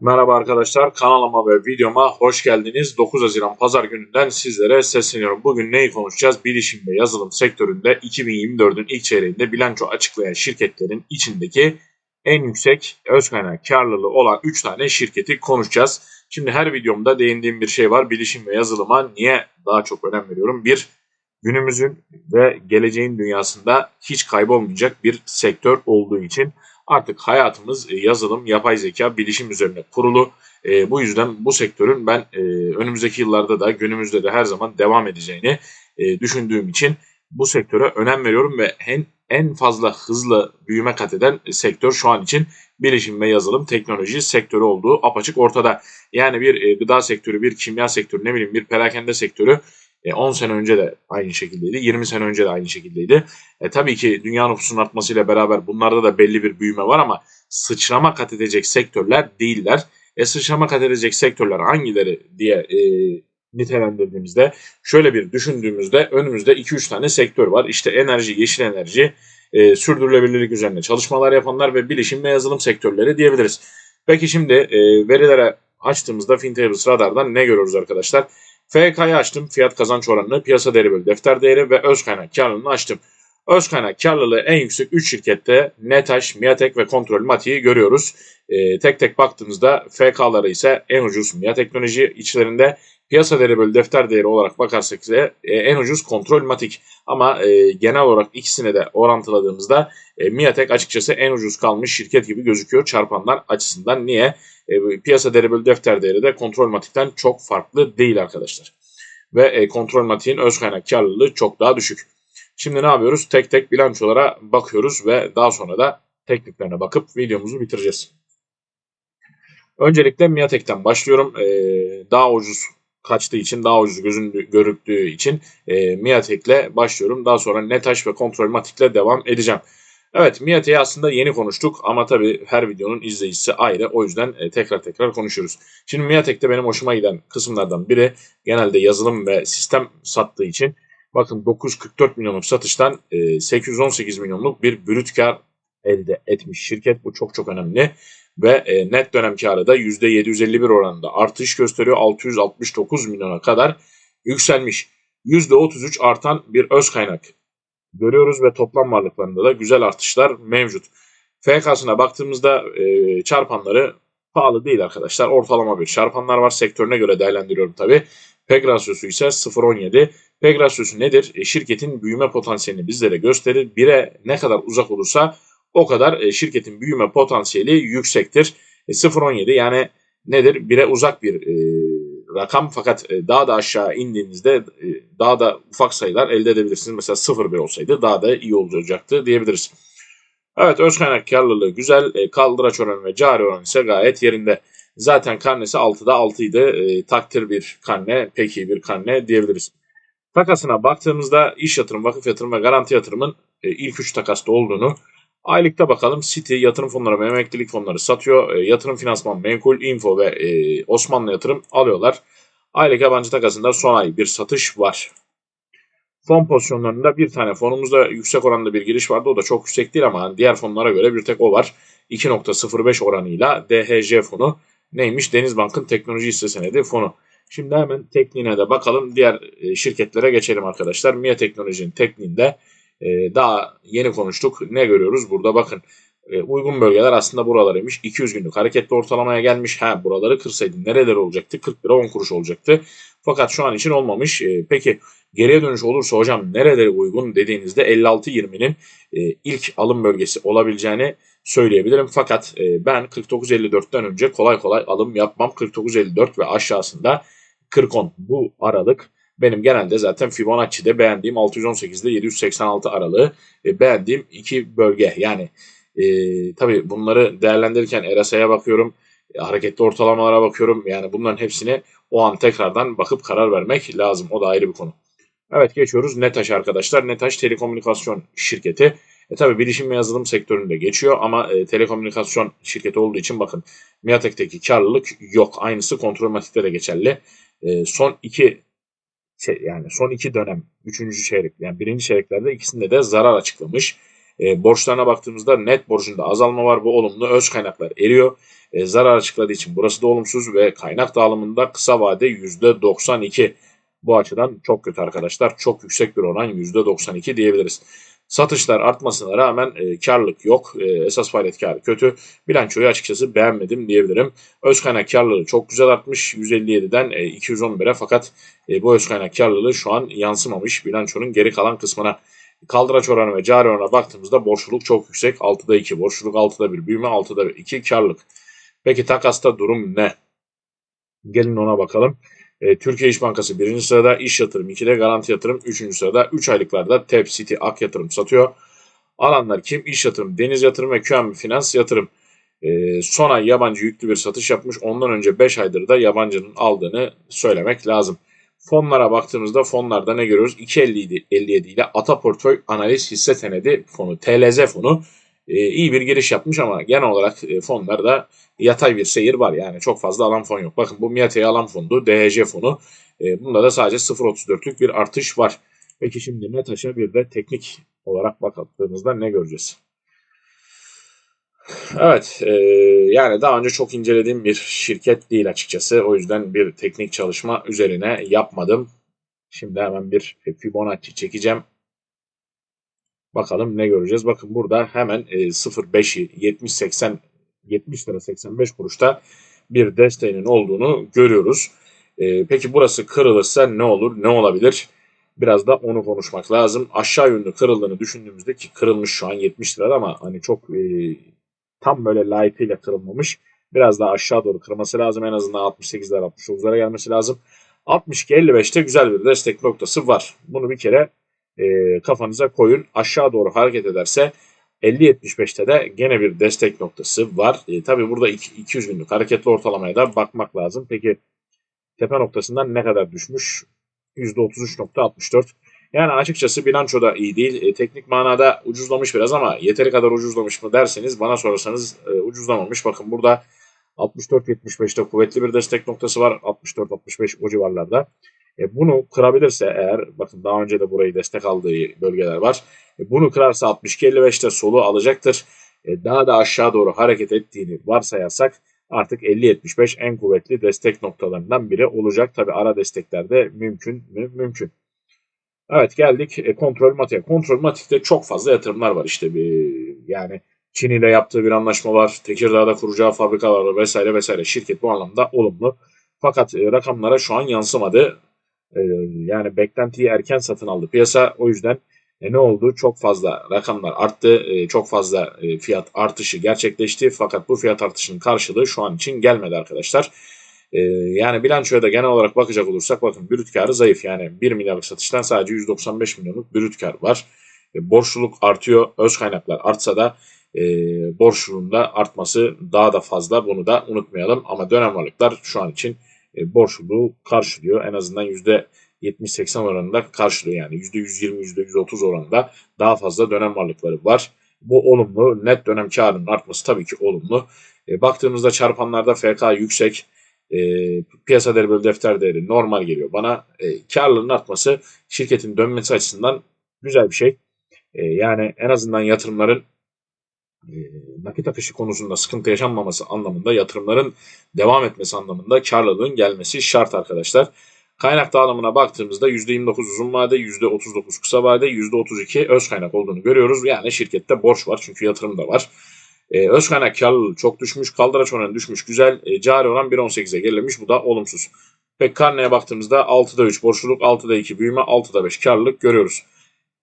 Merhaba arkadaşlar kanalıma ve videoma hoş geldiniz. 9 Haziran Pazar gününden sizlere sesleniyorum. Bugün neyi konuşacağız? Bilişim ve yazılım sektöründe 2024'ün ilk çeyreğinde bilanço açıklayan şirketlerin içindeki en yüksek öz kaynak karlılığı olan 3 tane şirketi konuşacağız. Şimdi her videomda değindiğim bir şey var. Bilişim ve yazılıma niye daha çok önem veriyorum? Bir, günümüzün ve geleceğin dünyasında hiç kaybolmayacak bir sektör olduğu için artık hayatımız e, yazılım, yapay zeka, bilişim üzerine kurulu. E, bu yüzden bu sektörün ben e, önümüzdeki yıllarda da günümüzde de her zaman devam edeceğini e, düşündüğüm için bu sektöre önem veriyorum ve en, en fazla hızlı büyüme kat eden sektör şu an için bilişim ve yazılım teknoloji sektörü olduğu apaçık ortada. Yani bir e, gıda sektörü, bir kimya sektörü, ne bileyim bir perakende sektörü 10 e, sene önce de aynı şekildeydi. 20 sene önce de aynı şekildeydi. E, tabii ki dünya nüfusunun artmasıyla beraber bunlarda da belli bir büyüme var ama sıçrama kat edecek sektörler değiller. E, sıçrama kat edecek sektörler hangileri diye e, nitelendirdiğimizde şöyle bir düşündüğümüzde önümüzde 2-3 tane sektör var. İşte enerji, yeşil enerji, e, sürdürülebilirlik üzerine çalışmalar yapanlar ve bilişim ve yazılım sektörleri diyebiliriz. Peki şimdi e, verilere açtığımızda FinTables Radar'dan ne görüyoruz arkadaşlar? FK'yı açtım. Fiyat kazanç oranını, piyasa değeri bölü defter değeri ve öz kaynak karlılığını açtım. Öz kaynak karlılığı en yüksek 3 şirkette Netaş, Miatek ve Kontrol Mati'yi görüyoruz. E, tek tek baktığımızda FK'ları ise en ucuz Mia Teknoloji içlerinde piyasa değeri bölü defter değeri olarak bakarsak ise e, en ucuz Kontrol Matik. Ama e, genel olarak ikisini de orantıladığımızda e, Miatek açıkçası en ucuz kalmış şirket gibi gözüküyor çarpanlar açısından. Niye? E, piyasa değeri bölü defter değeri de kontrol matikten çok farklı değil arkadaşlar. Ve e, kontrol matiğin öz kaynak karlılığı çok daha düşük. Şimdi ne yapıyoruz? Tek tek bilançolara bakıyoruz ve daha sonra da tekniklerine bakıp videomuzu bitireceğiz. Öncelikle Miatek'ten başlıyorum. Ee, daha ucuz kaçtığı için, daha ucuz gözün görüktüğü için e, Miatek'le başlıyorum. Daha sonra Netaş ve Kontrol Matik'le devam edeceğim. Evet Miate'yi aslında yeni konuştuk ama tabii her videonun izleyicisi ayrı. O yüzden e, tekrar tekrar konuşuyoruz. Şimdi Miatek'te benim hoşuma giden kısımlardan biri genelde yazılım ve sistem sattığı için bakın 944 milyonluk satıştan e, 818 milyonluk bir brüt kar elde etmiş şirket. Bu çok çok önemli. Ve e, net dönem karı da %751 oranında artış gösteriyor. 669 milyona kadar yükselmiş. %33 artan bir öz kaynak görüyoruz ve toplam varlıklarında da güzel artışlar mevcut. FK'sına baktığımızda e, çarpanları pahalı değil arkadaşlar. Ortalama bir çarpanlar var. Sektörüne göre değerlendiriyorum tabi. PEG rasyosu ise 0.17. PEG rasyosu nedir? E, şirketin büyüme potansiyelini bizlere gösterir. Bire ne kadar uzak olursa o kadar e, şirketin büyüme potansiyeli yüksektir. E, 0.17 yani nedir? Bire uzak bir e, rakam fakat e, daha da aşağı indiğinizde e, daha da ufak sayılar elde edebilirsiniz. Mesela 0,1 olsaydı daha da iyi olacaktı diyebiliriz. Evet öz kaynak karlılığı güzel. E, kaldıraç oranı ve cari oranı ise gayet yerinde. Zaten karnesi 6'da 6 idi. takdir bir karne, peki bir karne diyebiliriz. Takasına baktığımızda iş yatırım, vakıf yatırım ve garanti yatırımın ilk 3 takasta olduğunu Aylıkta bakalım City yatırım fonları ve emeklilik fonları satıyor. E, yatırım finansman, menkul, info ve e, Osmanlı yatırım alıyorlar. Aylık yabancı takasında son ay bir satış var. Fon pozisyonlarında bir tane fonumuzda yüksek oranda bir giriş vardı. O da çok yüksek değil ama diğer fonlara göre bir tek o var. 2.05 oranıyla DHC fonu neymiş? Denizbank'ın teknoloji hisse senedi fonu. Şimdi hemen tekniğine de bakalım. Diğer e, şirketlere geçelim arkadaşlar. MIA Teknoloji'nin tekniğinde e, daha yeni konuştuk. Ne görüyoruz burada bakın. E, uygun bölgeler aslında buralarıymış. 200 günlük hareketli ortalamaya gelmiş. Ha buraları kırsaydı nereler olacaktı? 40 lira 10 kuruş olacaktı. Fakat şu an için olmamış. E, peki geriye dönüş olursa hocam nereleri uygun dediğinizde 56.20'nin e, ilk alım bölgesi olabileceğini söyleyebilirim. Fakat e, ben 49.54'ten önce kolay kolay alım yapmam. 49.54 ve aşağısında 40.10 bu aralık benim genelde zaten Fibonacci'de beğendiğim 618 ile 786 aralığı e, beğendiğim iki bölge. Yani e, tabii bunları değerlendirirken RSI'ye bakıyorum, e, hareketli ortalamalara bakıyorum. Yani bunların hepsini o an tekrardan bakıp karar vermek lazım. O da ayrı bir konu. Evet geçiyoruz Netaş arkadaşlar. Netaş telekomünikasyon şirketi. E tabi bilişim ve yazılım sektöründe geçiyor ama e, telekomünikasyon şirketi olduğu için bakın Miatek'teki karlılık yok. Aynısı Kontrolmatik'te de geçerli. E, son iki şey, yani son iki dönem, üçüncü çeyrek yani birinci çeyreklerde ikisinde de zarar açıklamış. E, borçlarına baktığımızda net borcunda azalma var. Bu olumlu. Öz kaynaklar eriyor. E, zarar açıkladığı için burası da olumsuz ve kaynak dağılımında kısa vade %92. Bu açıdan çok kötü arkadaşlar. Çok yüksek bir oran %92 diyebiliriz. Satışlar artmasına rağmen e, karlılık yok. E, esas faaliyet karı kötü. Bilançoyu açıkçası beğenmedim diyebilirim. Öz kaynak karlılığı çok güzel artmış. 157'den e, 211'e fakat e, bu öz kaynak karlılığı şu an yansımamış bilançonun geri kalan kısmına. Kaldıraç oranı ve cari oranına baktığımızda borçluluk çok yüksek. 6'da 2 borçluluk 6'da 1 büyüme 6'da 2 karlılık. Peki takasta durum ne? Gelin ona bakalım. E, Türkiye İş Bankası birinci sırada, İş Yatırım 2'de, Garanti Yatırım 3. sırada. 3 aylıklarda TEP, City, Ak Yatırım satıyor. Alanlar kim? İş Yatırım, Deniz Yatırım ve QM Finans Yatırım. E, son ay yabancı yüklü bir satış yapmış. Ondan önce 5 aydır da yabancının aldığını söylemek lazım. Fonlara baktığımızda fonlarda ne görüyoruz? 2.57 ile Ata Portföy Analiz Hisse Senedi fonu, TLZ fonu iyi bir giriş yapmış ama genel olarak e, fonlarda yatay bir seyir var. Yani çok fazla alan fon yok. Bakın bu Miate'yi alan fondu, DHC fonu. E, bunda da sadece 0.34'lük bir artış var. Peki şimdi Metaş'a bir de teknik olarak baktığımızda ne göreceğiz? Evet, e, yani daha önce çok incelediğim bir şirket değil açıkçası. O yüzden bir teknik çalışma üzerine yapmadım. Şimdi hemen bir Fibonacci çekeceğim. Bakalım ne göreceğiz. Bakın burada hemen e, 0.5'i 70-80 70 lira 85 kuruşta bir desteğinin olduğunu görüyoruz. E, peki burası kırılırsa ne olur, ne olabilir? Biraz da onu konuşmak lazım. Aşağı yönlü kırıldığını düşündüğümüzde ki kırılmış şu an 70 lira ama hani çok e, tam böyle layıkıyla kırılmamış. Biraz daha aşağı doğru kırması lazım. En azından 68 lira 69'lara gelmesi lazım. 62-55'te güzel bir destek noktası var. Bunu bir kere e, kafanıza koyun. Aşağı doğru hareket ederse 50-75'te de gene bir destek noktası var. E, Tabi burada 200 günlük hareketli ortalamaya da bakmak lazım. Peki tepe noktasından ne kadar düşmüş? %33.64. Yani açıkçası bilanço da iyi değil. E, teknik manada ucuzlamış biraz ama yeteri kadar ucuzlamış mı derseniz bana sorarsanız e, ucuzlamamış. Bakın burada 64-75'te kuvvetli bir destek noktası var. 64-65 o civarlarda. E, bunu kırabilirse eğer bakın daha önce de burayı destek aldığı bölgeler var. E, bunu kırarsa 62-55'te solu alacaktır. E, daha da aşağı doğru hareket ettiğini varsayarsak artık 50-75 en kuvvetli destek noktalarından biri olacak. Tabi ara desteklerde mümkün mü? Mümkün. Evet geldik e, kontrol matik. Kontrol matikte çok fazla yatırımlar var işte bir yani Çin ile yaptığı bir anlaşma var. Tekirdağ'da kuracağı fabrikalar vesaire vesaire. Şirket bu anlamda olumlu. Fakat e, rakamlara şu an yansımadı. E, yani beklentiyi erken satın aldı piyasa. O yüzden e, ne oldu? Çok fazla rakamlar arttı. E, çok fazla e, fiyat artışı gerçekleşti. Fakat bu fiyat artışının karşılığı şu an için gelmedi arkadaşlar. Yani bilançoya da genel olarak bakacak olursak bakın brüt karı zayıf. Yani 1 milyarlık satıştan sadece 195 milyonluk brüt kar var. Borçluluk artıyor. Öz kaynaklar artsa da e, borçluluğun da artması daha da fazla. Bunu da unutmayalım. Ama dönem varlıklar şu an için borçluluğu karşılıyor. En azından %70-80 oranında karşılıyor. Yani %120, %130 oranında daha fazla dönem varlıkları var. Bu olumlu. Net dönem karının artması tabii ki olumlu. E, baktığımızda çarpanlarda FK yüksek. E, piyasa değeri bölü defter değeri normal geliyor. Bana e, karlılığın artması şirketin dönmesi açısından güzel bir şey. E, yani en azından yatırımların e, nakit akışı konusunda sıkıntı yaşanmaması anlamında yatırımların devam etmesi anlamında karlılığın gelmesi şart arkadaşlar. Kaynak dağılımına baktığımızda %29 uzun vade, %39 kısa vade, %32 öz kaynak olduğunu görüyoruz. Yani şirkette borç var çünkü yatırım da var. Ee, öz kaynak karlılığı çok düşmüş, kaldıraç oranı düşmüş, güzel. E, cari oran 1.18'e gerilemiş, bu da olumsuz. Pek karneye baktığımızda 6'da 3 borçluluk, 6'da 2 büyüme, 6'da 5 karlılık görüyoruz.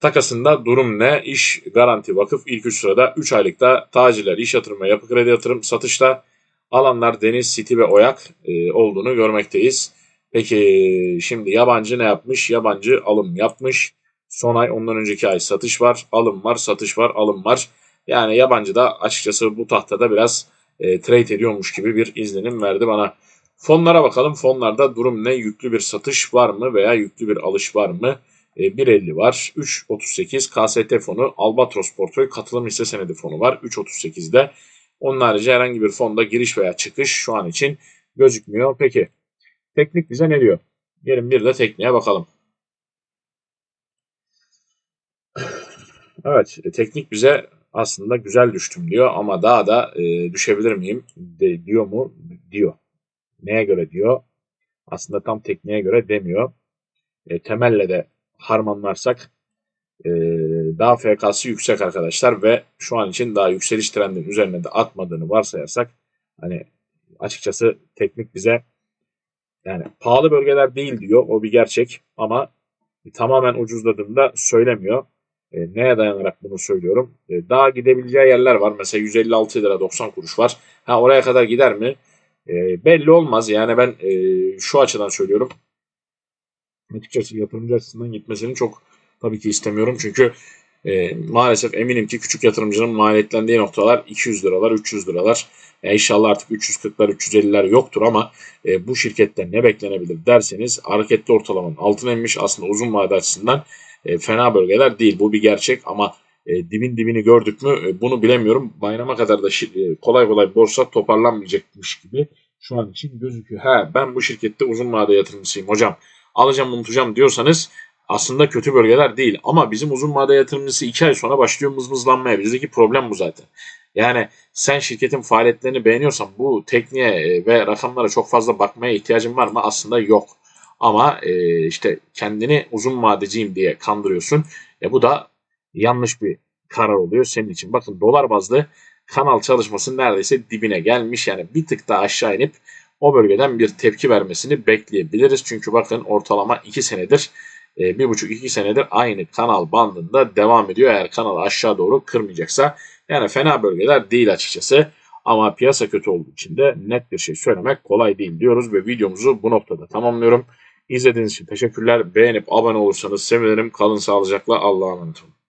Takasında durum ne? İş Garanti Vakıf ilk 3 sırada 3 aylıkta tacirler, iş yatırım ve yapı kredi yatırım satışta alanlar Deniz, City ve Oyak e, olduğunu görmekteyiz. Peki şimdi yabancı ne yapmış? Yabancı alım yapmış. Son ay ondan önceki ay satış var, alım var, satış var, alım var. Yani yabancı da açıkçası bu tahtada biraz e, trade ediyormuş gibi bir izlenim verdi bana. Fonlara bakalım. Fonlarda durum ne? Yüklü bir satış var mı veya yüklü bir alış var mı? 1.50 e, var. 3.38 KST fonu Albatros portföy katılım hisse senedi fonu var. 3.38'de. Onun harici herhangi bir fonda giriş veya çıkış şu an için gözükmüyor. Peki teknik bize ne diyor? Gelin bir de tekniğe bakalım. Evet e, teknik bize aslında güzel düştüm diyor ama daha da e, düşebilir miyim de, diyor mu? Diyor. Neye göre diyor? Aslında tam tekniğe göre demiyor. E, temelle de harmanlarsak e, daha FK'sı yüksek arkadaşlar ve şu an için daha yükseliş trendinin üzerine de atmadığını varsayarsak hani açıkçası teknik bize yani pahalı bölgeler değil diyor. O bir gerçek ama tamamen ucuzladığını da söylemiyor. E, neye dayanarak bunu söylüyorum? E, daha gidebileceği yerler var. Mesela 156 lira 90 kuruş var. Ha oraya kadar gider mi? E, belli olmaz. Yani ben e, şu açıdan söylüyorum. Açıkçası yatırımcı açısından gitmesini çok tabii ki istemiyorum. Çünkü e, maalesef eminim ki küçük yatırımcının maliyetlendiği noktalar 200 liralar, 300 liralar. E, inşallah artık 340'lar, 350'ler yoktur ama e, bu şirketten ne beklenebilir derseniz hareketli ortalamanın altına inmiş aslında uzun vade açısından e, fena bölgeler değil. Bu bir gerçek ama e, dibin dibini gördük mü e, bunu bilemiyorum. Bayrama kadar da e, kolay kolay borsa toparlanmayacakmış gibi şu an için gözüküyor. Ha ben bu şirkette uzun vade yatırımcısıyım hocam. Alacağım unutacağım diyorsanız aslında kötü bölgeler değil. Ama bizim uzun vade yatırımcısı 2 ay sonra başlıyor mızmızlanmaya. Bizdeki problem bu zaten. Yani sen şirketin faaliyetlerini beğeniyorsan bu tekniğe e, ve rakamlara çok fazla bakmaya ihtiyacın var mı? Aslında yok. Ama e, işte kendini uzun vadeciyim diye kandırıyorsun. E, bu da yanlış bir karar oluyor senin için. Bakın dolar bazlı kanal çalışması neredeyse dibine gelmiş. Yani bir tık daha aşağı inip o bölgeden bir tepki vermesini bekleyebiliriz. Çünkü bakın ortalama 2 senedir e, bir buçuk iki senedir aynı kanal bandında devam ediyor. Eğer kanalı aşağı doğru kırmayacaksa yani fena bölgeler değil açıkçası. Ama piyasa kötü olduğu için de net bir şey söylemek kolay değil diyoruz ve videomuzu bu noktada tamamlıyorum. İzlediğiniz için teşekkürler. Beğenip abone olursanız sevinirim. Kalın sağlıcakla. Allah'a emanet olun.